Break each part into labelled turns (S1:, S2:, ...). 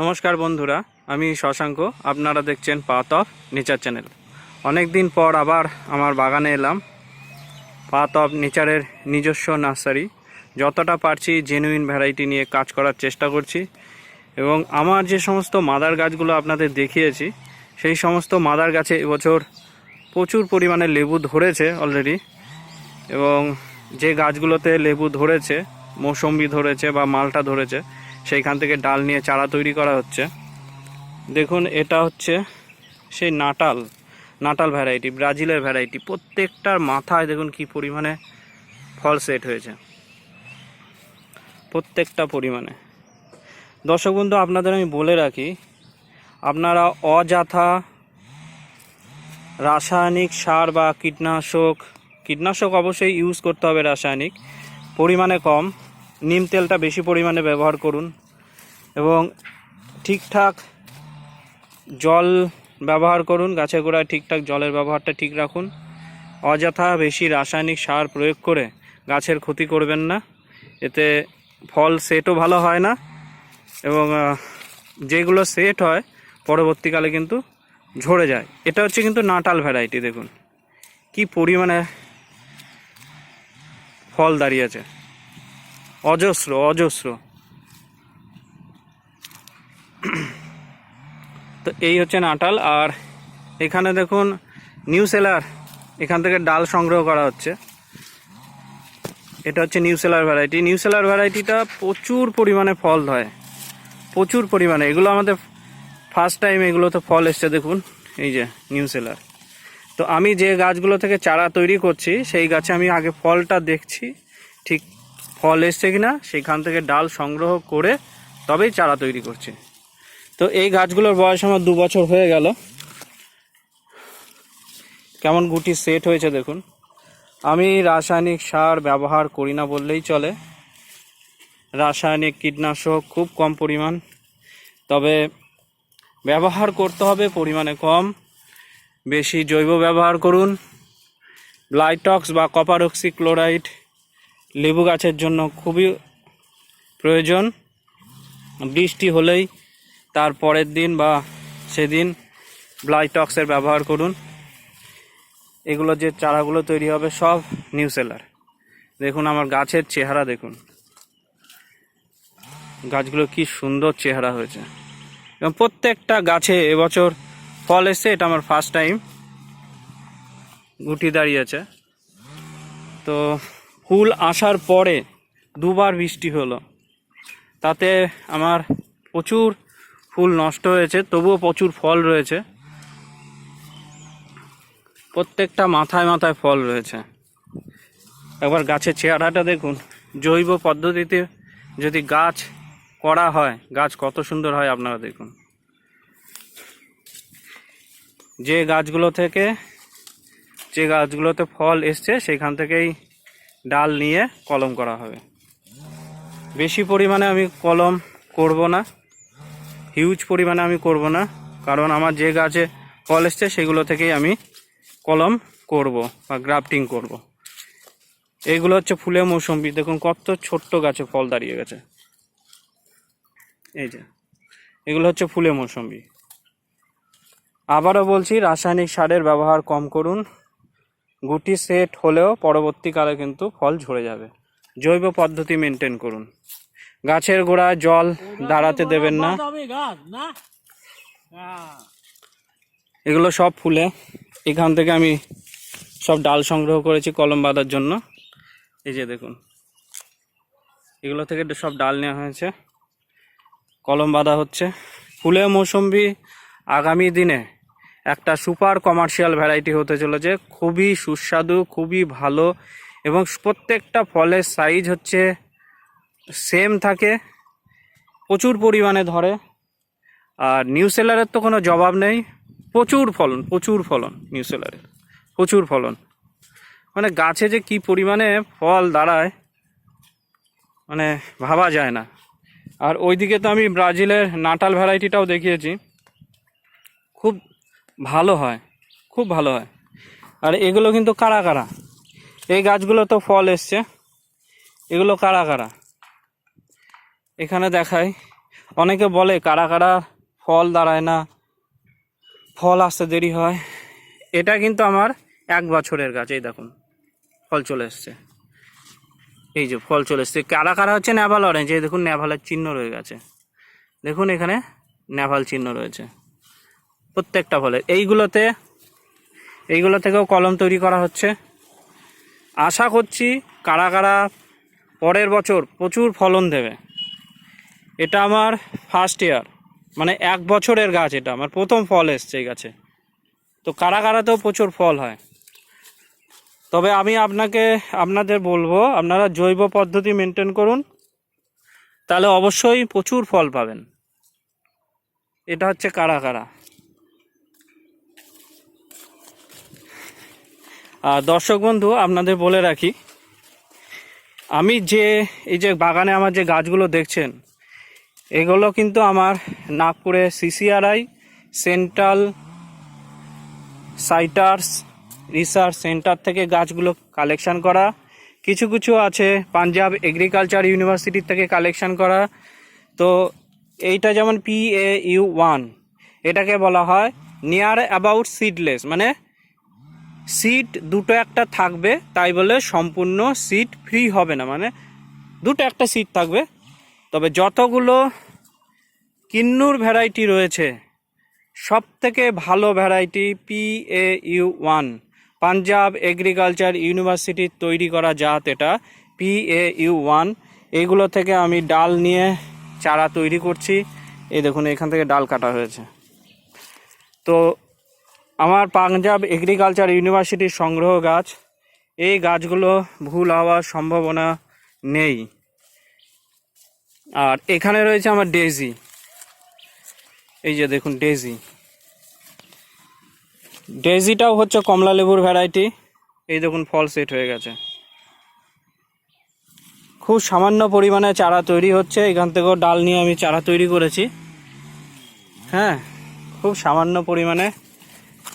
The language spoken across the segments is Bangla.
S1: নমস্কার বন্ধুরা, আমি শশাঙ্ক, আপনারা দেখছেন পাথ অফ নেচার চ্যানেল অনেক দিন পর আবার আমার বাগানে এলাম। পাথ অফ নেচারের নিজস্ব নার্সারি, যতটা পারছি জেনুইন ভ্যারাইটি নিয়ে কাজ করার চেষ্টা করছি। এবং আমার যে সমস্ত মাদার গাছগুলো আপনাদের দেখিয়েছি, সেই সমস্ত মাদার গাছে এবছর প্রচুর পরিমাণে লেবু ধরেছে অলরেডি এবং যে গাছগুলোতে লেবু ধরেছে, মৌসম্বি ধরেছে বা মালটা ধরেছে সেইখান থেকে ডাল নিয়ে চারা তৈরি করা হচ্ছে। দেখুন, এটা হচ্ছে সেই নাটাল নাটাল ভ্যারাইটি ব্রাজিলের ভ্যারাইটি প্রত্যেকটার মাথায় দেখুন কি পরিমাণে ফল সেট হয়েছে। প্রত্যেকটা পরিমাণে। দর্শক বন্ধু, আপনাদের আমি বলে রাখি, আপনারা অযথা রাসায়নিক সার বা কীটনাশক কীটনাশক অবশ্যই ইউজ করতে হবে রাসায়নিক। পরিমাণে কম। নিম তেলটা বেশি পরিমাণে ব্যবহার করুন এবং ঠিকঠাক জল ব্যবহার করুন, গাছের গোড়ায় ঠিকঠাক জলের ব্যবহারটা ঠিক রাখুন। অযথা বেশি রাসায়নিক সার প্রয়োগ করে গাছের ক্ষতি করবেন না। এতে ফল সেটও ভালো হয় না এবং যেগুলো সেট হয় পরবর্তীকালে কিন্তু ঝরে যায়। এটা হচ্ছে কিন্তু নাটাল ভ্যারাইটি দেখুন। কি পরিমাণে ফল দাঁড়িয়েছে অজস্র অজস্র। তো এই হচ্ছে নাটাল, আর এখানে দেখুন নিউ সেলার। এখান থেকে ডাল সংগ্রহ করা হচ্ছে। এটা হচ্ছে new seller variety. New seller ভ্যারাইটিটা প্রচুর পরিমাণে ফল হয় প্রচুর পরিমাণে। এগুলো আমাদের ফার্স্ট টাইম এগুলোতে ফল এসছে, দেখুন। এই যে নিউ সেলার। তো আমি যে গাছগুলো থেকে চারা তৈরি করছি, সেই গাছে আমি আগে ফলটা দেখছি। ঠিক ফল এসছে কিনা, সেখান থেকে ডাল সংগ্রহ করে তবেই চারা তৈরি করছে। তো এই গাছগুলোর বয়স আমার দু বছর হয়ে গেল। কেমন গুটি সেট হয়েছে দেখুন। আমি রাসায়নিক সার ব্যবহার করি না বললেই চলে। রাসায়নিক কীটনাশক খুব কম পরিমাণ। তবে ব্যবহার করতে হবে, পরিমাণে কম। বেশি জৈব ব্যবহার করুন। ব্লাইটক্স বা কপার ক্লোরাইড লেবু গাছের জন্য খুবই প্রয়োজন। বৃষ্টি হলেই তার পরের দিন বা সেদিন ব্লাইটক্সের ব্যবহার করুন। এগুলো যে চারাগুলো তৈরি হবে সব নিউ সেলার দেখুন আমার গাছের চেহারা দেখুন। গাছগুলো কি সুন্দর চেহারা হয়েছে। এবং প্রত্যেকটা গাছে এবছর ফল এসছে, এটা আমার ফার্স্ট টাইম গুটি দাঁড়িয়েছে তো ফুল আসার পরে দুবার বৃষ্টি হলো। তাতে আমার প্রচুর ফুল নষ্ট হয়েছে, তবুও প্রচুর ফল রয়েছে। প্রত্যেকটা মাথায় মাথায় ফল রয়েছে। একবার গাছের চেহারাটা দেখুন। জৈব পদ্ধতিতে যদি গাছ করা হয়, গাছ কত সুন্দর হয় আপনারা দেখুন। যে গাছগুলো থেকে, যে গাছগুলোতে ফল এসছে, সেখান থেকেই ডাল নিয়ে কলম করা হবে। বেশি পরিমাণে আমি কলম করব না। হিউজ পরিমাণে আমি করব না। কারণ আমার যে গাছে ফল এসছে সেগুলো থেকেই আমি কলম করব বা গ্রাফটিং করব। এইগুলো হচ্ছে ফুলে মৌসুম্বি দেখুন কত ছোট্ট গাছে ফল দাঁড়িয়ে গেছে। এই যে, এগুলো হচ্ছে ফুলে মৌসুম্বি আবারও বলছি, রাসায়নিক সারের ব্যবহার কম করুন। গুটি সেট হলেও পরবর্তীকালে কিন্তু ফল ঝরে যাবে। জৈব পদ্ধতি মেনটেন করুন। গাছের গোড়ায় জল দাঁড়াতে দেবেন না। এগুলো সব ফুলে। এখান থেকে আমি সব ডাল সংগ্রহ করেছি কলম বাঁধার জন্য। এই যে দেখুন। এগুলো থেকে সব ডাল নেওয়া হয়েছে। কলম বাঁধা হচ্ছে। ফুলে মৌসুম্বি আগামী দিনে একটা সুপার কমার্শিয়াল ভ্যারাইটি হতে চলেছে। খুবই সুস্বাদু, খুবই ভালো এবং প্রত্যেকটা ফলের সাইজ হচ্ছে সেম থাকে, প্রচুর পরিমাণে ধরে। আর নিউ সেলারের তো কোনো জবাব নেই। প্রচুর ফলন প্রচুর ফলন নিউ সেলারের প্রচুর ফলন। মানে গাছে যে কি পরিমাণে ফল দাঁড়ায় মানে ভাবা যায় না। আর ওইদিকে তো আমি ব্রাজিলের নাটাল ভ্যারাইটিটাও দেখিয়েছি। খুব ভালো হয়, খুব ভালো হয়। আর এগুলো কিন্তু কারা কারা এই গাছগুলো তো ফল এসছে। এগুলো কারা কারা এখানে দেখাই, অনেকে বলে কারা কারা ফল দাঁড়ায় না, ফল আসতে দেরি হয়। এটা কিন্তু আমার এক বছরের গাছ, এই দেখুন, ফল চলে এসছে। এই যে ফল চলে এসছে। কারা কারা হচ্ছে নেভাল অরেঞ্জ, এই দেখুন নেভালের চিহ্ন রয়ে গেছে। দেখুন এখানে নেভাল চিহ্ন রয়েছে। প্রত্যেকটা ফলে এইগুলোতে, এইগুলো থেকেও কলম তৈরি করা হচ্ছে। আশা করছি কারা কারা পরের বছর প্রচুর ফলন দেবে। এটা আমার ফার্স্ট ইয়ার মানে এক বছরের গাছ এটা, আমার প্রথম ফল এসছে এই গাছে। তো কারা কারাতেও প্রচুর ফল হয়। তবে আমি আপনাকে, আপনাদের বলব, আপনারা জৈব পদ্ধতি মেনটেন করুন, তাহলে অবশ্যই প্রচুর ফল পাবেন। এটা হচ্ছে কারা কারা। দর্শক বন্ধু, আপনাদের বলে রাখি, আমি যে, এই যে বাগানে আমার যে গাছগুলো দেখছেন, এগুলো কিন্তু আমার নাগপুরে CCRI, central citrus research centre থেকে গাছগুলো কালেকশান করা, কিছু কিছু আছে পাঞ্জাব এগ্রিকালচার ইউনিভার্সিটি থেকে কালেকশন করা, তো এইটা যেমন পি এ ইউ ওয়ান এটাকে বলা হয় নিয়ার অ্যাবাউট সিডলেস মানে সিট দুটো একটা থাকবে, তাই বলে সম্পূর্ণ সিট ফ্রি হবে না মানে দুটো একটা সিট থাকবে। তবে যতগুলো কিন্নুর ভ্যারাইটি রয়েছে সব থেকে ভালো variety P A U one Punjab agriculture ইউনিভার্সিটির তৈরি করা জাত এটা পি এ ইউ ওয়ান এইগুলো থেকে আমি ডাল নিয়ে চারা তৈরি করছি। এই দেখুন, এখান থেকে ডাল কাটা হয়েছে। তো আমার পাঞ্জাব এগ্রিকালচার ইউনিভার্সিটির সংগ্রহ গাছ। এই গাছগুলো ভুল হওয়ার সম্ভাবনা নেই। আর এখানে রয়েছে আমার ডেজি এই যে দেখুন ডেজি ডেজিটাও হচ্ছে কমলা লেবুর ভ্যারাইটি। এই দেখুন, ফল সেট হয়ে গেছে। খুব সামান্য পরিমাণে চারা তৈরি হচ্ছে। এখান থেকেও ডাল নিয়ে আমি চারা তৈরি করেছি। হ্যাঁ খুব সামান্য পরিমাণে।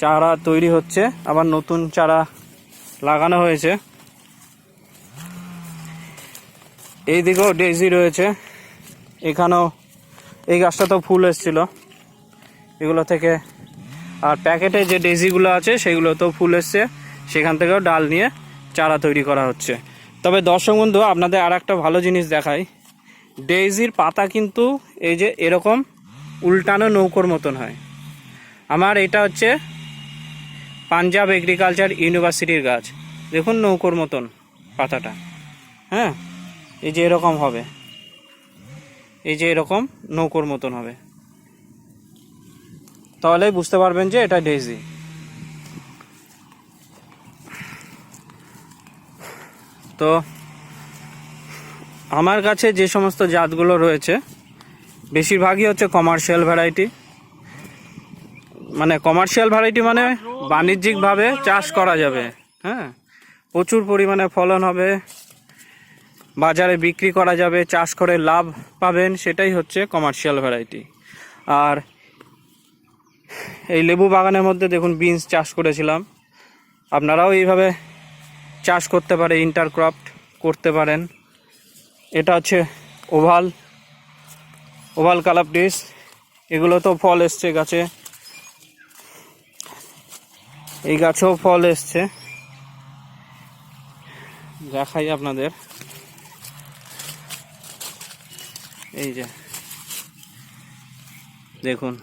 S1: চারা তৈরি হচ্ছে। আবার নতুন চারা লাগানো হয়েছে। এই দিকেও ডেজি রয়েছে। এখানেও এই গাছটা তো ফুল এসেছিল। এগুলো থেকে আর প্যাকেটে যে ডেজিগুলো আছে, সেগুলো তো ফুল এসছে। সেখান থেকেও ডাল নিয়ে চারা তৈরি করা হচ্ছে। তবে দর্শক বন্ধু, আপনাদের আর একটা ভালো জিনিস দেখাই। ডেইজির পাতা কিন্তু এই যে এরকম উল্টানো নৌকোর মতন হয়। আমার এটা হচ্ছে পাঞ্জাব এগ্রিকালচার ইউনিভার্সিটির গাছ। দেখুন নৌকোর মতন পাতাটা। হ্যাঁ? এই যে এরকম হবে। এই যে এরকম নৌকোর মতন হবে। তাহলেই বুঝতে পারবেন যে এটা ডেইজি। তো আমার কাছে যে সমস্ত জাতগুলো রয়েছে, বেশিরভাগই হচ্ছে কমার্শিয়াল ভ্যারাইটি মানে কমার্শিয়াল ভ্যারাইটি মানে বাণিজ্যিকভাবে চাষ করা যাবে। হ্যাঁ? প্রচুর পরিমাণে ফলন হবে। বাজারে বিক্রি করা যাবে, চাষ করে লাভ পাবেন, সেটাই হচ্ছে কমার্শিয়াল ভ্যারাইটি আর এই লেবু বাগানের মধ্যে দেখুন বিনস চাষ করেছিলাম। আপনারাও এইভাবে চাষ করতে পারে ইন্টারক্রপ্ট করতে পারেন। এটা হচ্ছে ওভাল ওভাল কালাপ ডিস এগুলো তো ফল এসছে গাছে। এই গাছেও ফল এসছে। দেখাই আপনাদের। এই যে। দেখুন।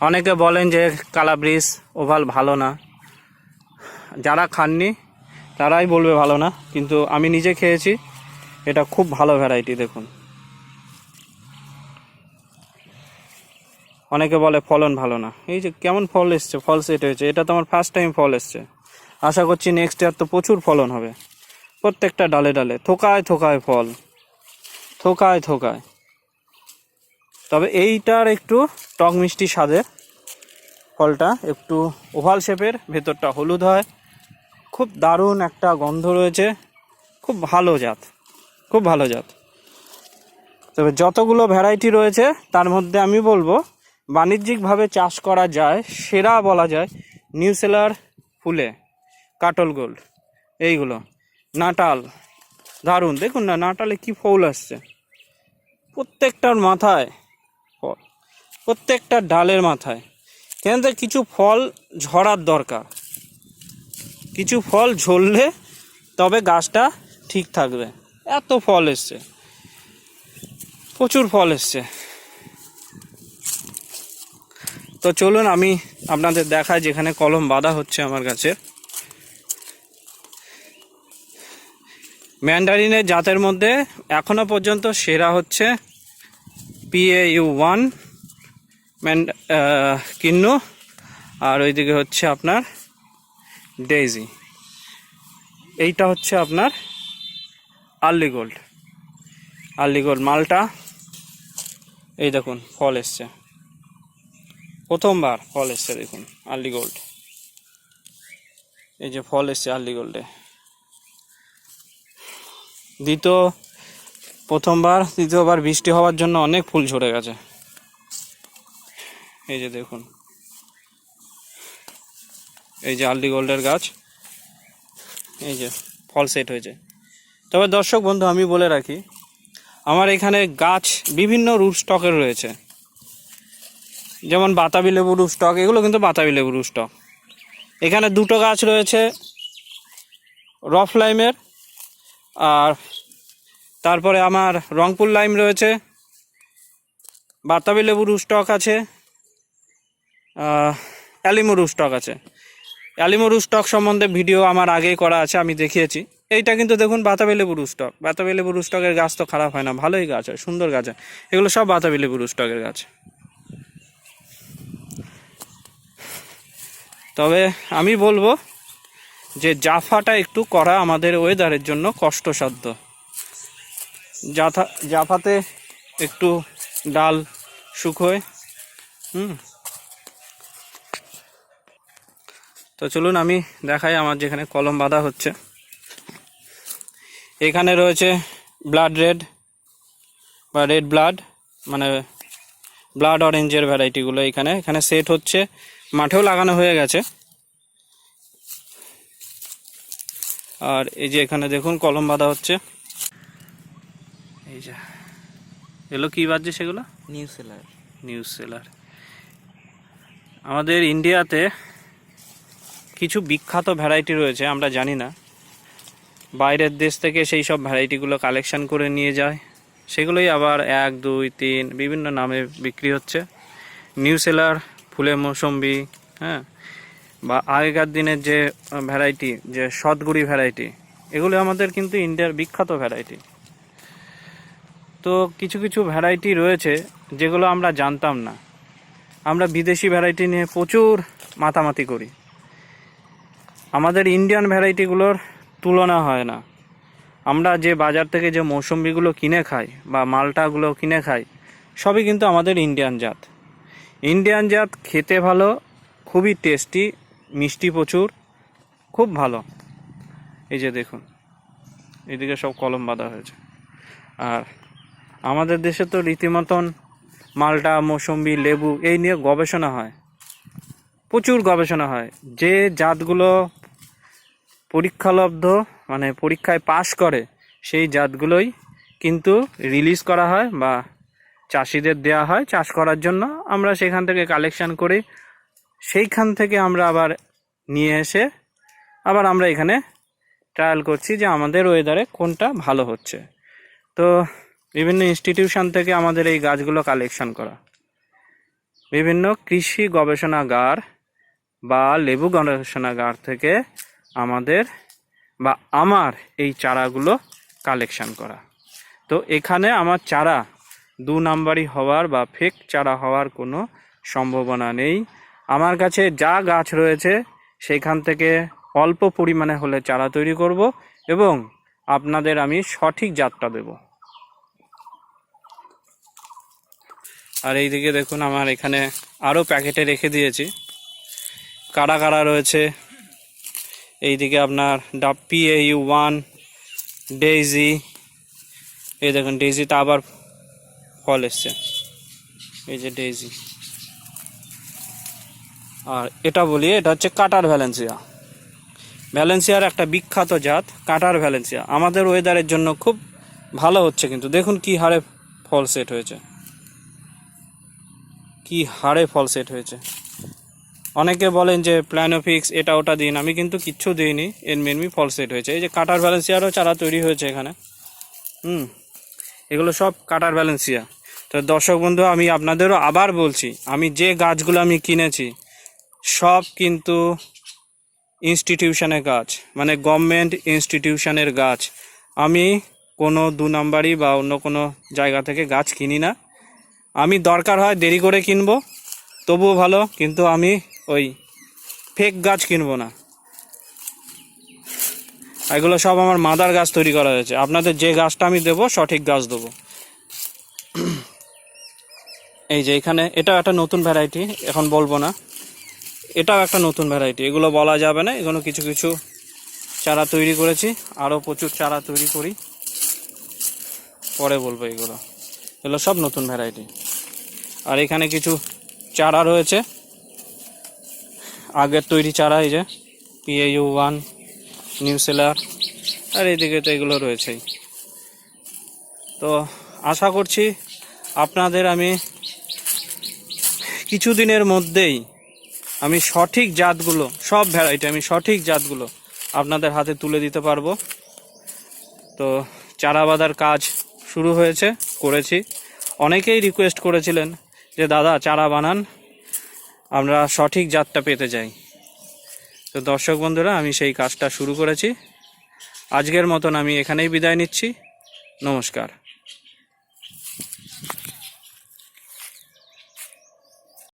S1: অনেকে বলেন যে কালাব্রিজ ওভাল ভালো না। যারা খাননি, তারাই বলবে ভালো না। কিন্তু আমি নিজে খেয়েছি। এটা খুব ভালো ভ্যারাইটি, দেখুন। অনেকে বলে ফলন ভালো না। এই যে কেমন ফল এসছে, ফল সেট হয়েছে, এটা তো আমার ফার্স্ট টাইম ফল এসছে। আশা করছি নেক্সট ইয়ার তো প্রচুর ফলন হবে। প্রত্যেকটা ডালে ডালে, থোকায় থোকায় ফল, থোকায় থোকায়। তবে এইটার একটু টক মিষ্টি স্বাদের ফলটা একটু ওভাল শেপের, ভেতরটা হলুদ হয়। খুব দারুণ একটা গন্ধ রয়েছে। খুব ভালো জাত, খুব ভালো জাত। তবে যতগুলো ভ্যারাইটি রয়েছে, তার মধ্যে আমি বলব বাণিজ্যিকভাবে চাষ করা যায়, সেরা বলা যায় নিউ সেলার ফুলে, কাটল গোল্ড, এইগুলো। নাটাল, দারুণ। দেখুন না, নাটালে কি ফুল আসছে। প্রত্যেকটার মাথায় ফল, প্রত্যেকটা ডালের মাথায়। কিন্তু কিছু ফল ঝরার দরকার। কিছু ফল ঝরলে তবে গাছটা ঠিক থাকবে। এত ফল এসছে। প্রচুর ফল এসছে। তো চলুন আমি আপনাদের দেখাই যেখানে কলম বাঁধা হচ্ছে আমার কাছে। ম্যান্ডারিনের জাতের মধ্যে এখনও পর্যন্ত সেরা হচ্ছে পিএ ইউ ওয়ান ম্যান্ড কিন্নু, আর ওইদিকে হচ্ছে আপনার ডেইজি। এইটা হচ্ছে আপনার আর্লি গোল্ড। আর্লি গোল্ড মালটা, এই দেখুন, ফল এসছে। প্রথমবার ফল এসছে দেখুন আর্লি গোল্ড এই যে ফল এসছে আর্লি গোল্ডে দ্বিতীয়, প্রথমবার দ্বিতীয়বার বৃষ্টি হওয়ার জন্য অনেক ফুল ঝরে গেছে। এই যে দেখুন। এই যে আর্লি গোল্ডের গাছ। এই যে ফল সেট হয়েছে। তবে দর্শক বন্ধু, আমি বলে রাখি, আমার এখানে গাছ বিভিন্ন রুট স্টকের রয়েছে। যেমন বাতাবি লেবুর স্টক এগুলো কিন্তু বাতাবি লেবুর স্টক এখানে দুটো গাছ রয়েছে রফ লাইমের আর তারপরে আমার রংপুর লাইম রয়েছে, বাতাবি লেবুর স্টক আছে অ্যালিমুর স্টক আছে। অ্যালিমুর স্টক সম্বন্ধে ভিডিও আমার আগেই করা আছে, আমি দেখিয়েছি। এইটা কিন্তু দেখুন বাতাবি লেবুর স্টক বাতাবি লেবুর স্টকের গাছ তো খারাপ হয় না, ভালোই গাছ হয়, সুন্দর গাছ হয়। এগুলো সব বাতাবি লেবুর স্টকের গাছ। তবে আমি বলব যে জাফাটা একটু করা আমাদের ওয়েদারের জন্য কষ্টসাধ্য। জাথা, জাফাতে একটু ডাল শুকোয় হুম। তো চলুন আমি দেখাই আমার যেখানে কলম বাঁধা হচ্ছে। এখানে রয়েছে ব্লাড রেড বা রেড ব্লাড মানে ব্লাড অরেঞ্জের ভ্যারাইটিগুলো এখানে। এখানে সেট হচ্ছে মাঠেও লাগানো হয়ে গেছে। আর এই যে এখানে দেখুন কলম বাঁধা হচ্ছে। এই যে। এগুলো কী বাজছে সেগুলো?
S2: নিউ সেলার
S1: নিউজ সেলার আমাদের ইন্ডিয়াতে কিছু বিখ্যাত ভ্যারাইটি রয়েছে আমরা জানি না। বাইরের দেশ থেকে সেই সব ভ্যারাইটিগুলো কালেকশন করে নিয়ে যায়। সেগুলোই আবার এক দুই তিন বিভিন্ন নামে বিক্রি হচ্ছে। নিউ সেলার ফুলে মৌসম্বি হ্যাঁ? বা আগেকার দিনের যে ভ্যারাইটি যে সতগুড়ি ভ্যারাইটি এগুলো আমাদের কিন্তু ইন্ডিয়ার বিখ্যাত ভ্যারাইটি তো কিছু কিছু ভ্যারাইটি রয়েছে যেগুলো আমরা জানতাম না। আমরা বিদেশি ভ্যারাইটি নিয়ে প্রচুর মাতামাতি করি। আমাদের ইন্ডিয়ান ভ্যারাইটিগুলোর তুলনা হয় না। আমরা যে বাজার থেকে যে মৌসম্বিগুলো কিনে খাই বা মালটাগুলো কিনে খাই, সবই কিন্তু আমাদের ইন্ডিয়ান জাত। ইন্ডিয়ান জাত খেতে ভালো, খুবই টেস্টি মিষ্টি প্রচুর, খুব ভালো। এই যে দেখুন, এদিকে সব কলম বাঁধা হয়েছে। আর আমাদের দেশে তো রীতিমতন মালটা মৌসম্বি লেবু, এই নিয়ে গবেষণা হয়। প্রচুর গবেষণা হয়। যে জাতগুলো পরীক্ষালব্ধ মানে পরীক্ষায় পাশ করে, সেই জাতগুলোই কিন্তু রিলিজ করা হয় বা চাষিদের দেয়া হয় চাষ করার জন্য। আমরা সেখান থেকে কালেকশান করি। সেইখান থেকে আমরা আবার নিয়ে এসে আবার আমরা এখানে ট্রায়াল করছি যে আমাদের ওয়েদারে কোনটা ভালো হচ্ছে। তো বিভিন্ন ইনস্টিটিউশন থেকে আমাদের এই গাছগুলো কালেকশন করা। বিভিন্ন কৃষি গবেষণাগার বা লেবু গবেষণাগার থেকে আমাদের বা আমার এই চারাগুলো কালেকশন করা। তো এখানে আমার চারা দু নাম্বারই হওয়ার বা ফেক চারা হওয়ার কোনো সম্ভাবনা নেই। আমার কাছে যা গাছ রয়েছে, সেখান থেকে অল্প পরিমাণে হলে চারা তৈরি করব এবং আপনাদের আমি সঠিক জাতটা দেব। আর এইদিকে দেখুন, আমার এখানে আরও প্যাকেটে রেখে দিয়েছি। কারা কারা রয়েছে? এইদিকে আপনার ডাপ্পি এ ইউ ওয়ান, ডেইজি, এই দেখুন ডেইজিতে আবার ফল এসছে। এই যে ডেইজি আর এটা বলি, এটা হচ্ছে কাটার ভ্যালেন্সিয়া ভ্যালেন্সিয়ার একটা বিখ্যাত জাত, কাটার ভ্যালেন্সিয়া আমাদের ওয়েদারের জন্য খুব ভালো হচ্ছে কিন্তু। দেখুন কি হারে ফল সেট হয়েছে। কি হারে ফল সেট হয়েছে। অনেকে বলেন যে প্ল্যানোফিক্স এটা ওটা দিন। আমি কিন্তু কিচ্ছু দিইনি। এর মেনমি ফল সেট হয়েছে। এই যে কাটার ভ্যালেন্সিয়ারও চারা তৈরি হয়েছে এখানে। হুম। এগুলো সব কাটার ব্যালেন্সিয়া তো দর্শক বন্ধু, আমি আপনাদেরও আবার বলছি, আমি যে গাছগুলো আমি কিনেছি, সব কিন্তু ইনস্টিটিউশনের গাছ মানে গভর্নমেন্ট ইনস্টিটিউশনের গাছ। আমি কোনো দু নাম্বারই বা অন্য কোনো জায়গা থেকে গাছ কিনি না। আমি দরকার হয় দেরি করে কিনবো, তবুও ভালো, কিন্তু আমি ওই ফেক গাছ কিনবো না। এগুলো সব আমার মাদার গাছ তৈরি করা হয়েছে। আপনাদের যে গাছটা আমি দেবো, সঠিক গাছ দেবো। এই যে এখানে, এটাও একটা নতুন ভ্যারাইটি এখন বলব না। এটাও একটা নতুন ভ্যারাইটি এগুলো বলা যাবে না, এগুলো কিছু কিছু চারা তৈরি করেছি, আরও প্রচুর চারা তৈরি করি। পরে বলব এগুলো। এগুলো সব নতুন ভ্যারাইটি আর এখানে কিছু চারা রয়েছে। আগের তৈরি চারা, এই যে পিএইউ ওয়ান নিউ সেলার আর এইদিকে তো এগুলো রয়েছেই। তো আশা করছি আপনাদের আমি কিছুদিনের মধ্যেই আমি সঠিক জাতগুলো, সব ভ্যারাইটি আমি সঠিক জাতগুলো আপনাদের হাতে তুলে দিতে পারব। তো চারা বাঁধার কাজ শুরু হয়েছে, করেছি। অনেকেই রিকোয়েস্ট করেছিলেন যে, দাদা, চারা বানান, আমরা সঠিক জাতটা পেতে চাই। তো দর্শক বন্ধুরা, আমি সেই কাজটা শুরু করেছি। আজকের মতন আমি এখানেই বিদায় নিচ্ছি। নমস্কার।